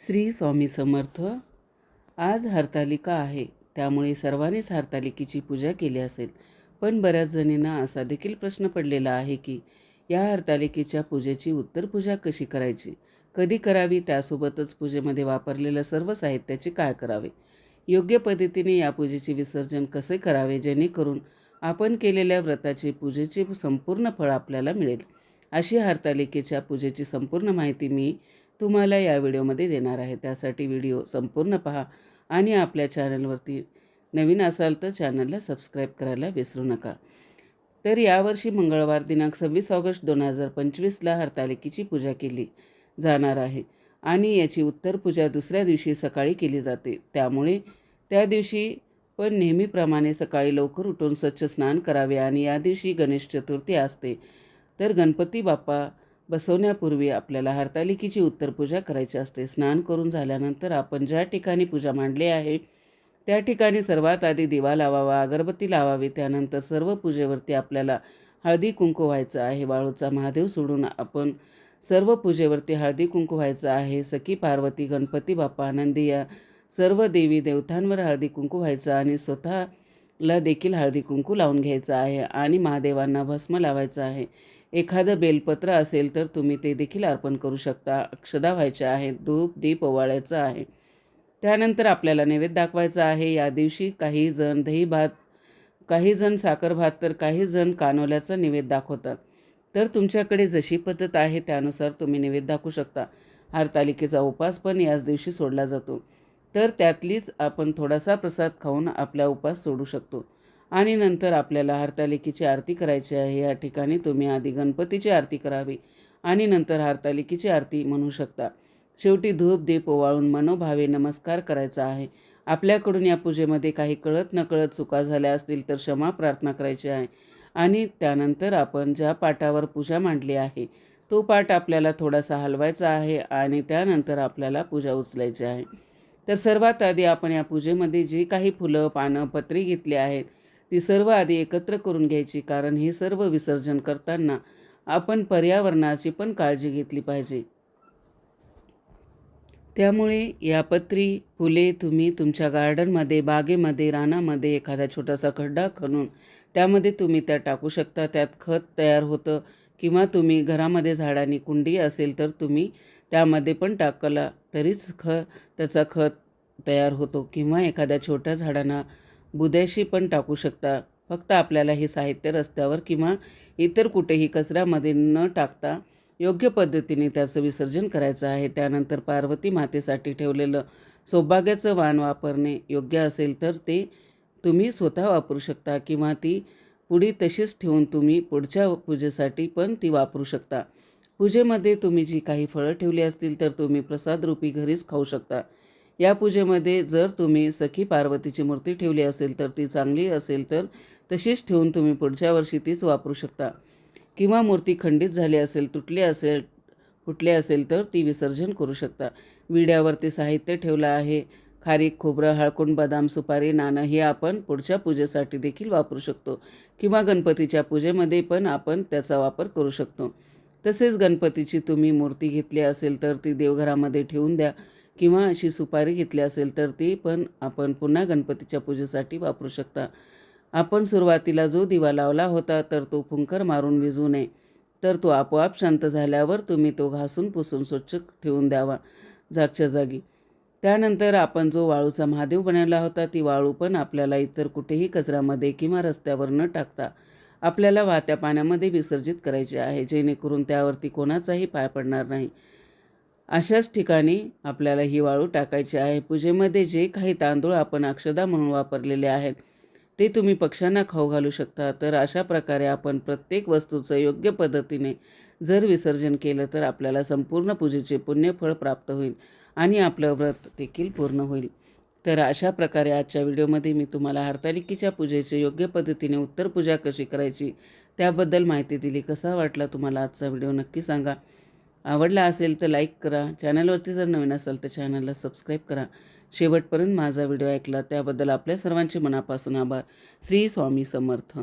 श्री स्वामी समर्थ. आज हरतालिका आहे. त्यामुळे सर्वांनीच हरतालिकेची पूजा केली असेल. पण बऱ्याच जणींना असा देखील प्रश्न पडलेला आहे की या हरतालिकेच्या पूजेची उत्तर पूजा कशी करायची? कधी करावी? त्यासोबतच पूजेमध्ये वापरलेल्या सर्व साहित्याचे काय करावे? योग्य पद्धतीने या पूजेचे विसर्जन कसे करावे? जेणेकरून आपण केलेल्या व्रताची पूजेचे संपूर्ण फळ आपल्याला मिळेल. अशी हरतालिकेच्या पूजेची संपूर्ण माहिती मी तुम्हाला या व्हिडिओमध्ये देणार आहे. त्यासाठी व्हिडिओ संपूर्ण पहा आणि आपल्या चॅनलवरती नवीन असाल तर चॅनलला सबस्क्राईब करायला विसरू नका. तर यावर्षी मंगळवार दिनांक सव्वीस ऑगस्ट दोन हजार पंचवीसला हरतालिकेची पूजा केली जाणार आहे आणि याची उत्तर पूजा दुसऱ्या दिवशी सकाळी केली जाते. त्यामुळे त्या दिवशी पण नेहमीप्रमाणे सकाळी लवकर उठून स्वच्छ स्नान करावे आणि या दिवशी गणेश चतुर्थी असते. तर गणपती बाप्पा बसवण्यापूर्वी आपल्याला हरतालिकेची उत्तर पूजा करायची असते. स्नान करून झाल्यानंतर आपण ज्या ठिकाणी पूजा मांडली आहे त्या ठिकाणी सर्वात आधी दिवा लावावा अगरबत्ती लावावी त्यानंतर सर्व पूजेवरती आपल्याला हळदी कुंकू व्हायचं आहे. वाळूचा महादेव सोडून आपण सर्व पूजेवरती हळदी कुंकू व्हायचं आहे. सखी पार्वती गणपती बाप्पा आनंदी या सर्व देवी देवतांवर हळदी कुंकू व्हायचं आणि स्वतः ला देखील हळदी कुंकू लावून घ्यायचं आहे आणि महादेवांना भस्म लावायचं आहे. एखादं बेलपत्र असेल तर तुम्ही ते देखील अर्पण करू शकता. अक्षदा व्हायच्या आहेत धूप दीप ओवाळायचं आहे. त्यानंतर आपल्याला नैवेद्य दाखवायचा आहे. या दिवशी काही जण दही भात काही जण साखर भात तर काही जण कानोल्याचा नैवेद्य दाखवतात. तर तुमच्याकडे जशी पद्धत आहे त्यानुसार तुम्ही नैवेद्य दाखवू शकता. हरतालिकेचा उपास पण याच दिवशी सोडला जातो. तर त्यातलीच आपण थोडासा प्रसाद खाऊन आपला उपास सोडू शकतो. आणि नंतर आपल्याला हरतालिकेची आरती करायची आहे. या ठिकाणी तुम्ही आधी गणपतीची आरती करावी आणि नंतर हरतालिकेची आरती म्हणू शकता. शेवटी धूप दीप ओवाळून मनोभावे नमस्कार करायचा आहे. आपल्याकडून या पूजेमध्ये काही कळत नकळत चुका झाल्या असतील तर क्षमा प्रार्थना करायची आहे. आणि त्यानंतर आपण ज्या पाटावर पूजा मांडली आहे तो पाठ आपल्याला थोडासा हलवायचा आहे आणि त्यानंतर आपल्याला पूजा उचलायची आहे. तर सर्वात आधी आपण या पूजेमध्ये जी काही फुलं पानं पत्री घेतली आहेत ती सर्व आधी एकत्र करून घ्यायची. कारण हे सर्व विसर्जन करताना आपण पर्यावरणाची पण काळजी घेतली पाहिजे. त्यामुळे या पत्री फुले तुम्ही तुमच्या गार्डनमध्ये बागेमध्ये रानामध्ये एखादा छोटासा खड्डा खणून त्यामध्ये तुम्ही त्या टाकू शकता. त्यात खत तयार होतं किंवा तुम्ही घरामध्ये झाडांनी कुंडी असेल तर तुम्ही त्यामध्ये पण टाकला तरीच ख त्याचा खत तयार होतो किंवा एखाद्या छोट्या झाडांना बुद्याशी पण टाकू शकता. फक्त आपल्याला हे साहित्य रस्त्यावर किंवा इतर कुठेही कचऱ्यामध्ये न टाकता योग्य पद्धतीने त्याचं विसर्जन करायचं आहे. त्यानंतर पार्वती मातेसाठी ठेवलेलं सौभाग्याचं वाण वापरणे योग्य असेल तर ते तुम्ही स्वतः वापरू शकता किंवा ती पुढी तशीच ठेवून तुम्ही पुढच्या पूजेसाठी पण ती वापरू शकता. पूजेमध्ये तुम्ही जी काही फळं ठेवली असतील तर तुम्ही प्रसादरूपी घरीच खाऊ शकता. या पूजेमध्ये जर तुम्ही सखी पार्वतीची मूर्ती ठेवली असेल तर ती चांगली असेल तर तशीच ठेवून तुम्ही पुढच्या वर्षी तीच वापरू शकता. किंवा मूर्ती खंडित झाली असेल तुटली असेल फुटली असेल तर ती विसर्जन करू शकता. विड्यावरती साहित्य ठेवलं आहे. खारीक खोबरं हळकुंड बदाम सुपारी नाणं हे आपण पुढच्या पूजेसाठी देखील वापरू शकतो. किंवा गणपतीच्या पूजेमध्ये पण आपण त्याचा वापर करू शकतो. तसेच गणपतीची तुम्ही मूर्ती घेतली असेल तर ती देवघरामध्ये ठेवून द्या. किंवा अशी सुपारी घेतली असेल तर ती पण आपण पुन्हा गणपतीच्या पूजेसाठी वापरू शकता. आपण सुरुवातीला जो दिवा लावला होता तर तो फुंकर मारून विजू नये. तर तो आपोआप शांत झाल्यावर तुम्ही तो घासून पुसून स्वच्छ ठेवून द्यावा जागच्या जागी. त्यानंतर आपण जो वाळूचा महादेव बनवला होता ती वाळू पण आपल्याला इतर कुठेही कचऱ्यामध्ये किंवा रस्त्यावर न टाकता आपल्याला वाहत्या पाण्यामध्ये विसर्जित करायचे आहे जेणेकरून त्यावरती कोणाचाही पाय पडणार नाही. अशाच ठिकाणी आपल्याला ही वाळू टाकायची आहे. पूजेमध्ये जे काही तांदूळ आपण अक्षदा म्हणून वापरलेले आहेत ते तुम्ही पक्ष्यांना खाऊ घालू शकता. तर अशा प्रकारे आपण प्रत्येक वस्तूचं योग्य पद्धतीने जर विसर्जन केलं तर आपल्याला संपूर्ण पूजेचे पुण्यफळ प्राप्त होईल आणि आपलं व्रत देखील पूर्ण होईल. तर अशा प्रकारे आजच्या व्हिडिओमध्ये मी तुम्हाला हरतालिकेच्या पूजेचे योग्य पद्धतीने उत्तर पूजा कशी करायची त्याबद्दल माहिती दिली. कसा वाटला तुम्हाला आजचा व्हिडिओ नक्की सांगा. आवडला असेल तर लाईक करा. चॅनलवरती जर नवीन असाल तर चॅनलला सबस्क्राईब करा. शेवटपर्यंत माझा व्हिडिओ ऐकला त्याबद्दल आपल्या सर्वांचे मनापासून आभार. श्री स्वामी समर्थ.